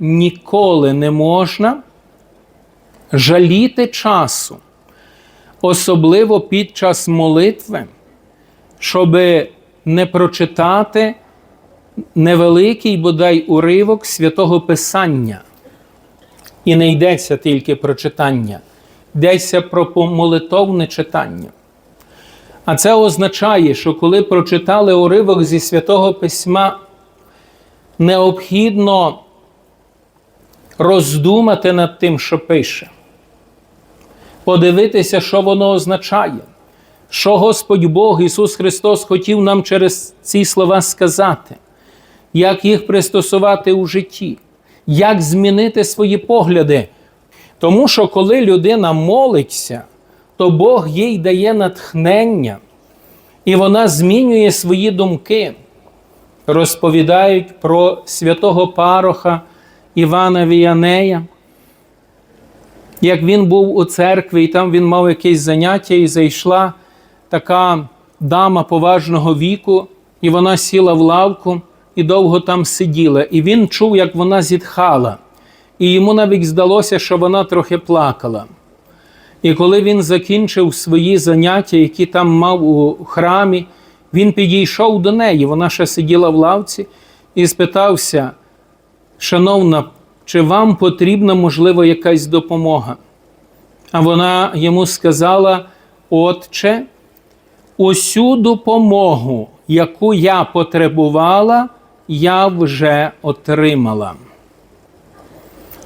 ніколи не можна жаліти часу, особливо під час молитви, щоб не прочитати невеликий бодай уривок святого Писання. І не йдеться тільки про читання, йдеться про молитовне читання. А це означає, що коли прочитали уривок зі святого письма, необхідно роздумати над тим, що пише, подивитися, що воно означає, що Господь Бог Ісус Христос хотів нам через ці слова сказати, як їх пристосувати у житті, як змінити свої погляди. Тому що коли людина молиться, то Бог їй дає натхнення, і вона змінює свої думки. Розповідають про святого пароха Івана Віянея, як він був у церкві, і там він мав якесь заняття, і зайшла така дама поважного віку, і вона сіла в лавку і довго там сиділа. І він чув, як вона зітхала. І йому навіть здалося, що вона трохи плакала. І коли він закінчив свої заняття, які там мав у храмі, він підійшов до неї, вона ще сиділа в лавці, і спитався: Шановна, чи вам потрібна, можливо, якась допомога? А вона йому сказала: Отче, усю допомогу, яку я потребувала, я вже отримала.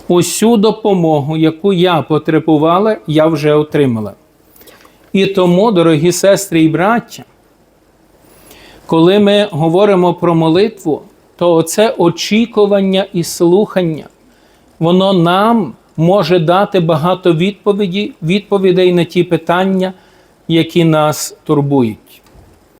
Усю допомогу, яку я потребувала, я вже отримала. І тому, дорогі сестри і браття, коли ми говоримо про молитву, то це очікування і слухання, воно нам може дати багато відповіді, відповідей на ті питання, які нас турбують.